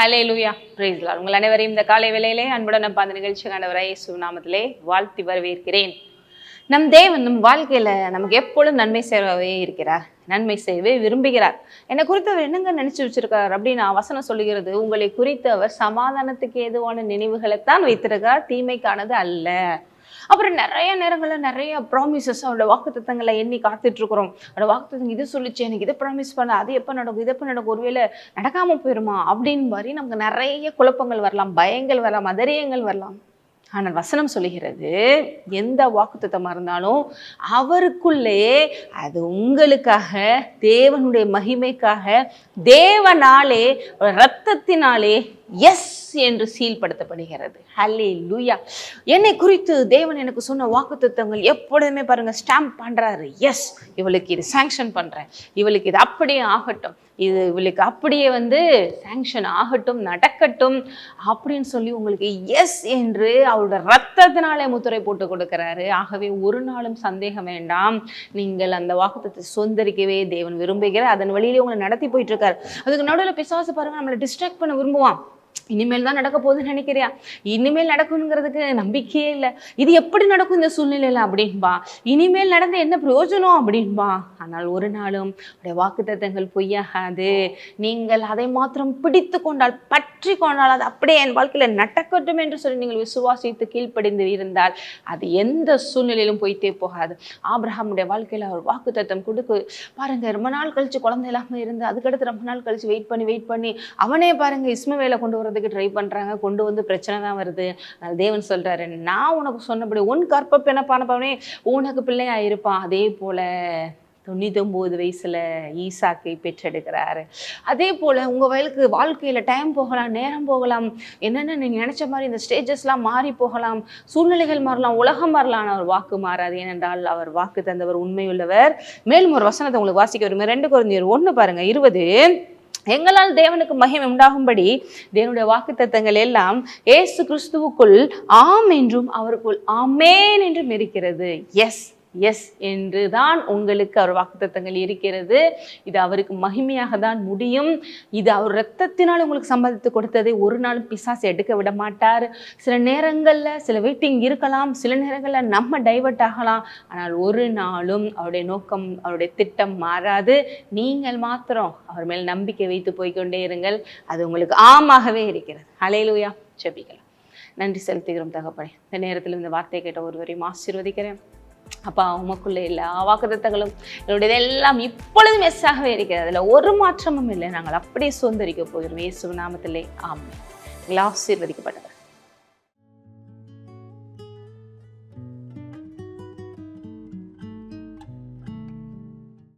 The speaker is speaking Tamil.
ஹலே லூயா பிரேஸ்லால் உங்கள் அனைவரையும் இந்த காலை வேளையிலே அன்புடன் நம்ம அந்த நிகழ்ச்சி கண்டவரை சுநாமத்திலே வாழ்த்தி வரவேற்கிறேன். நம் தேவன் நம் வாழ்க்கையில் நமக்கு எப்பொழுதும் நன்மை செய்யவே இருக்கிறார். நன்மை செய்யவே விரும்புகிறார். என்னை குறித்து அவர் என்னங்க நினைச்சு வச்சிருக்கார் அப்படின்னு வசனம் சொல்லுகிறது. உங்களை குறித்து அவர் சமாதானத்துக்கு ஏதுவான நினைவுகளைத்தான் வைத்திருக்கார் தீமைக்கானது அல்ல. அப்புறம் நிறைய நேரங்களில் நிறைய ப்ராமிசஸ் அவரோட வாக்குத்தத்தங்களை எண்ணி காத்துட்டு இருக்கிறோம் அவரோட வாக்குத்தத்தங்க இது சொல்லிச்சு எனக்கு இதை ப்ராமிஸ் பண்ண அது எப்போ நடக்கும் இது எப்போ நடக்கும் ஒருவேளை நடக்காம போயிருமா? அப்படின்னு மாதிரி நமக்கு நிறைய குழப்பங்கள் வரலாம் பயங்கள் வரலாம் அதரியங்கள் வரலாம். ஆனால் வசனம் சொல்லுகிறது எந்த வாக்குத்தத்தமாக இருந்தாலும் அவருக்குள்ளே அது உங்களுக்காக தேவனுடைய மகிமைக்காக தேவனாலே ரத்தத்தினாலே எஸ் என்று சீல்படுத்தப்படுகிறது. ஹல்லே லூயா என்னை குறித்து தேவன் எனக்கு சொன்ன வாக்குத்தத்தங்கள் எப்பொழுதுமே பாருங்க ஸ்டாம்ப் பண்றாரு. எஸ் இவளுக்கு இது சேங்ஷன் பண்ணுறேன் இவளுக்கு இது அப்படியே ஆகட்டும். இது இவளுக்கு அப்படியே வந்து சேங்ஷன் ஆகட்டும் நடக்கட்டும் அப்படின்னு சொல்லி உங்களுக்கு எஸ் என்று அவரோட ரத்தத்தினாலே முத்திரை போட்டு கொடுக்குறாரு. ஆகவே ஒரு நாளும் சந்தேகம் வேண்டாம். நீங்கள் அந்த வாக்குத்தத்தை சொந்தரிக்கவே தேவன் விரும்புகிறார். அதன் வழியிலே உங்களை நடத்தி போயிட்டு இருக்காரு. அதுக்கு நடுவில் பிசாசு பாருங்க நம்மளை டிஸ்ட்ராக்ட் பண்ண விரும்புவான். இனிமேல் தான் நடக்க போகுதுன்னு நினைக்கிறியா? இனிமேல் நடக்கணுங்கிறதுக்கு நம்பிக்கையே இல்லை. இது எப்படி நடக்கும் இந்த சூழ்நிலையில அப்படின்பா? இனிமேல் நடந்த என்ன பிரயோஜனம் அப்படின்பா? ஆனால் ஒரு நாளும் உடைய வாக்குத்தத்தங்கள் பொய்யாகாது. நீங்கள் அதை மாத்திரம் பிடித்து கொண்டால் பற்றி கொண்டால் அது அப்படியே என் வாழ்க்கையில நடக்கட்டும் என்று சொல்லி நீங்கள் விசுவாசித்து கீழ்ப்படிந்து இருந்தால் அது எந்த சூழ்நிலையிலும் போயிட்டே போகாது. ஆப்ரஹாமுடைய வாழ்க்கையில அவர் வாக்குத்தத்தம் கொடுக்கு பாருங்க ரொம்ப நாள் கழிச்சு குழந்தை இல்லாமல் இருந்து அதுக்கடுத்து ரொம்ப நாள் கழிச்சு வெயிட் பண்ணி வெயிட் பண்ணி அவனே பாருங்க இஸ்மவேலை கொண்டு வரதுக்கு ட்ரை பண்றாங்க. கொண்டு வந்து பிரச்சனை தான் வருது. தேவன் சொல்றாரு நான் உனக்கு சொன்னபடி உன் கற்ப என்ன பண்ணப்பவனே உனக்கு பிள்ளையாக இருப்பான். அதே போல தொண்ணூத்தொம்பது வயசுல ஈசாக்கை பெற்றெடுக்கிறாரு. அதே போல உங்க வயலுக்கு வாழ்க்கையில டைம் போகலாம் நேரம் போகலாம். என்னென்ன நீங்கள் நினைச்ச மாதிரி இந்த ஸ்டேஜஸ்லாம் மாறி போகலாம். சூழ்நிலைகள் மாறலாம் உலகம் மாறலாம். அவர் வாக்கு மாறாது. ஏனென்றால் அவர் வாக்கு தந்தவர் உண்மையுள்ளவர். மேலும் ஒரு வசனத்தை உங்களுக்கு வாசிக்க வருமே ரெண்டு குழந்தையர் ஒன்று பாருங்க இருபது. எங்களால் தேவனுக்கு மகிமை உண்டாகும்படி தேவனுடைய வாக்குத்தத்தங்கள் எல்லாம் ஏசு கிறிஸ்துவுக்குள் ஆம் என்றும் அவருக்குள் ஆமேன் என்றும் இருக்கிறது. எஸ் எஸ் என்று தான் உங்களுக்கு அவர் வாக்குத்தத்தங்கள் இருக்கிறது. இது அவருக்கு மகிமையாக தான் முடியும். இது அவர் ரத்தத்தினால் உங்களுக்கு சம்பாதித்து கொடுத்ததை ஒரு நாளும் பிசாசு எடுக்க விட மாட்டார். சில நேரங்களில் சில வெயிட்டிங் இருக்கலாம். சில நேரங்களில் நம்ம டைவர்ட் ஆகலாம். ஆனால் ஒரு நாளும் அவருடைய நோக்கம் அவருடைய திட்டம் மாறாது. நீங்கள் மாத்திரம் அவர் மேல் நம்பிக்கை வைத்து போய்க்கொண்டே இருங்கள். அது உங்களுக்கு ஆமாகவே இருக்கிறது. அலையிலுயா செபிக்கலாம் நன்றி செலுத்துகிறோம் தகப்பனே. இந்த நேரத்தில் இந்த வார்த்தையை கேட்ட ஒருவரையும் ஆசீர்வதிக்கிறேன். அப்பா உமக்குள்ளே எல்லா வாக்குத்தத்தங்களும் எங்களுடைய எல்லாம் இப்பொழுதும் எஸ்ஸாகவே இருக்கிறது. அதில் ஒரு மாற்றமும் இல்லை. நாங்கள் அப்படியே சுதந்திரிக்க போகிறோம். இயேசு நாமத்திலே. ஆமாம் எங்களை ஆசீர்வதிக்கப்பட்ட